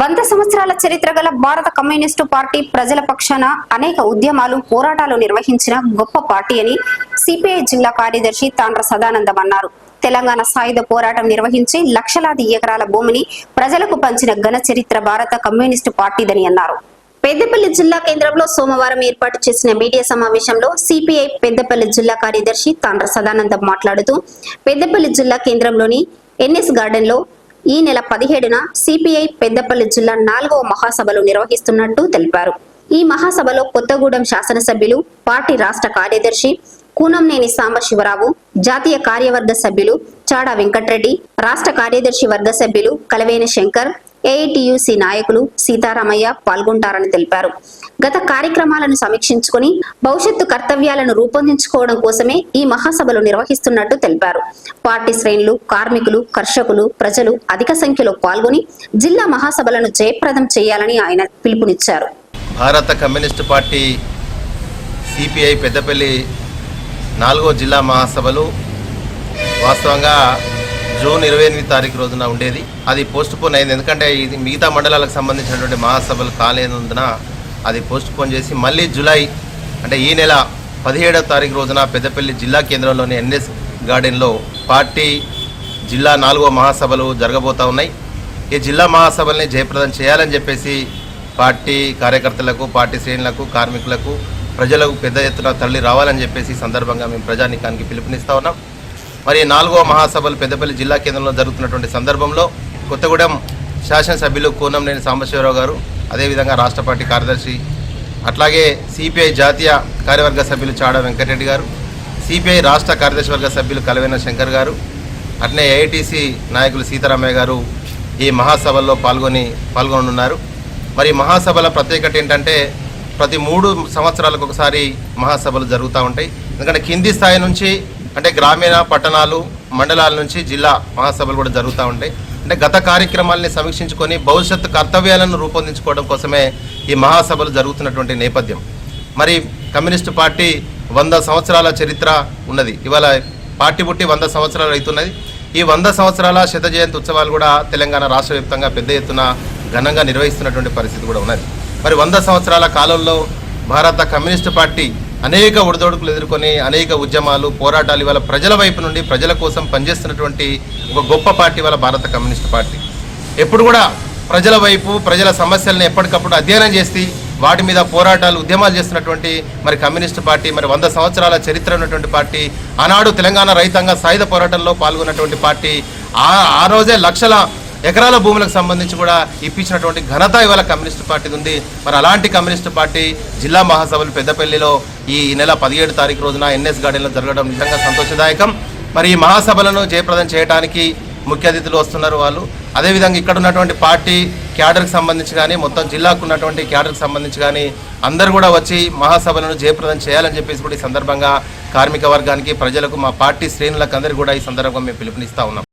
వంద సంవత్సరాల చరిత్ర గల భారత కమ్యూనిస్టు పార్టీ ప్రజల పక్షాన అనేక ఉద్యమాలు పోరాటాలు నిర్వహించిన గొప్ప పార్టీ అని సిపిఐ జిల్లా కార్యదర్శి తాండ్ర సదానందం అన్నారు. తెలంగాణ సాయుధ పోరాటం నిర్వహించి లక్షలాది ఎకరాల భూమిని ప్రజలకు పంచిన ఘన చరిత్ర భారత కమ్యూనిస్టు పార్టీదని అన్నారు. పెద్దపల్లి జిల్లా కేంద్రంలో సోమవారం ఏర్పాటు చేసిన మీడియా సమావేశంలో సిపిఐ పెద్దపల్లి జిల్లా కార్యదర్శి తాండ్ర సదానందం మాట్లాడుతూ పెద్దపల్లి జిల్లా కేంద్రంలోని ఎన్ఎస్ గార్డెన్లో ఈ నెల పదిహేడున సిపిఐ పెద్దపల్లి జిల్లా నాలుగవ మహాసభలు నిర్వహిస్తున్నట్టు తెలిపారు. ఈ మహాసభలో కొత్తగూడెం శాసనసభ్యులు పార్టీ రాష్ట్ర కార్యదర్శి కూనంనేని సాంబశివరావు జాతీయ కార్యవర్గ సభ్యులు చాడా వెంకట్రెడ్డి రాష్ట్ర కార్యదర్శి వర్గ సభ్యులు కలవేని శంకర్ ఏఐటియుసి నాయకులు సీతారామయ్య పాల్గొంటారని తెలిపారు. గత కార్యక్రమాలను సమీక్షించుకుని భవిష్యత్తు కర్తవ్యాలను రూపొందించుకోవడం కోసమే ఈ మహాసభలు నిర్వహిస్తున్నట్టు తెలిపారు. పార్టీ శ్రేణులు కార్మికులు కర్షకులు ప్రజలు అధిక సంఖ్యలో పాల్గొని జిల్లా మహాసభలను జయప్రదం చేయాలని ఆయన పిలుపునిచ్చారు. భారత కమ్యూనిస్టు పార్టీ సిపిఐ పెద్దపల్లి నాలుగో జిల్లా మహాసభలు వాస్తవంగా జూన్ ఇరవై ఎనిమిది తారీఖు రోజున ఉండేది. అది పోస్ట్ పోన్ అయింది. ఎందుకంటే ఇది మిగతా మండలాలకు సంబంధించినటువంటి మహాసభలు కాలేనందున అది పోస్ట్ పోన్ చేసి మళ్ళీ జూలై అంటే ఈ నెల పదిహేడవ తారీఖు రోజున పెద్దపల్లి జిల్లా కేంద్రంలోని ఎన్ఎస్ గార్డెన్లో పార్టీ జిల్లా నాలుగో మహాసభలు జరగబోతా ఉన్నాయి. ఈ జిల్లా మహాసభల్ని జయప్రదం చేయాలని చెప్పేసి పార్టీ కార్యకర్తలకు పార్టీ శ్రేణులకు కార్మికులకు ప్రజలకు పెద్ద ఎత్తున తరలి రావాలని చెప్పేసి సందర్భంగా మేము ప్రజానికానికి పిలుపునిస్తా ఉన్నాం. మరి నాలుగవ మహాసభలు పెద్దపల్లి జిల్లా కేంద్రంలో జరుగుతున్నటువంటి సందర్భంలో కొత్తగూడెం శాసనసభ్యులు కూనంనేని సాంబశివరావు గారు అదేవిధంగా రాష్ట్ర పార్టీ కార్యదర్శి అట్లాగే సిపిఐ జాతీయ కార్యవర్గ సభ్యులు చాడ వెంకటరెడ్డి గారు సిపిఐ రాష్ట్ర కార్యదర్శి వర్గ సభ్యులు కలవేన శంకర్ గారు అట్నే ఏఐటీసీ నాయకులు సీతారామయ్య గారు ఈ మహాసభల్లో పాల్గొని పాల్గొనున్నారు మరి మహాసభల ప్రత్యేకత ఏంటంటే ప్రతి మూడు సంవత్సరాలకు ఒకసారి మహాసభలు జరుగుతూ ఉంటాయి. ఎందుకంటే కింది స్థాయి నుంచి అంటే గ్రామీణ పట్టణాలు మండలాల నుంచి జిల్లా మహాసభలు కూడా జరుగుతూ ఉంటాయి. అంటే గత కార్యక్రమాల్ని సమీక్షించుకొని భవిష్యత్తు కర్తవ్యాలను రూపొందించుకోవడం కోసమే ఈ మహాసభలు జరుగుతున్నటువంటి నేపథ్యం. మరి కమ్యూనిస్టు పార్టీ వంద సంవత్సరాల చరిత్ర ఉన్నది. ఇవాళ పార్టీ పుట్టి వంద సంవత్సరాలు అవుతున్నది. ఈ వంద సంవత్సరాల శత జయంతి ఉత్సవాలు కూడా తెలంగాణ రాష్ట్ర వ్యాప్తంగా పెద్ద ఎత్తున ఘనంగా నిర్వహిస్తున్నటువంటి పరిస్థితి కూడా ఉన్నది. మరి వంద సంవత్సరాల కాలంలో భారత కమ్యూనిస్టు పార్టీ అనేక ఒడిదొడుకులు ఎదుర్కొని అనేక ఉద్యమాలు పోరాటాలు ఇవాళ ప్రజల వైపు నుండి ప్రజల కోసం పనిచేస్తున్నటువంటి ఒక గొప్ప పార్టీ ఇవాళ భారత కమ్యూనిస్ట్ పార్టీ. ఎప్పుడు కూడా ప్రజల వైపు ప్రజల సమస్యలను ఎప్పటికప్పుడు అధ్యయనం చేసి వాటి మీద పోరాటాలు ఉద్యమాలు చేస్తున్నటువంటి మరి కమ్యూనిస్ట్ పార్టీ మరి వంద సంవత్సరాల చరిత్ర ఉన్నటువంటి పార్టీ ఆనాడు తెలంగాణ రైతాంగ సాయుధ పోరాటంలో పాల్గొన్నటువంటి పార్టీ ఆ ఆ రోజే లక్షల ఎకరాల భూములకు సంబంధించి కూడా ఇప్పించినటువంటి ఘనత ఇవాళ కమ్యూనిస్టు పార్టీది ఉంది. మరి అలాంటి కమ్యూనిస్టు పార్టీ జిల్లా మహాసభలు పెద్దపల్లిలో ఈ నెల పదిహేడు తారీఖు రోజున ఎన్ఎస్ గార్డెన్లో జరగడం నిజంగా సంతోషదాయకం. మరి ఈ మహాసభలను జయప్రదం చేయడానికి ముఖ్య అతిథులు వస్తున్నారు వాళ్ళు. అదేవిధంగా ఇక్కడ ఉన్నటువంటి పార్టీ క్యాడర్కి సంబంధించి కానీ మొత్తం జిల్లాకు ఉన్నటువంటి క్యాడర్కి సంబంధించి కానీ అందరూ కూడా వచ్చి మహాసభలను జయప్రదం చేయాలని చెప్పేసి కూడా ఈ సందర్భంగా కార్మిక వర్గానికి ప్రజలకు మా పార్టీ శ్రేణులకు అందరికీ కూడా ఈ సందర్భంగా మేము పిలుపునిస్తా ఉన్నాం.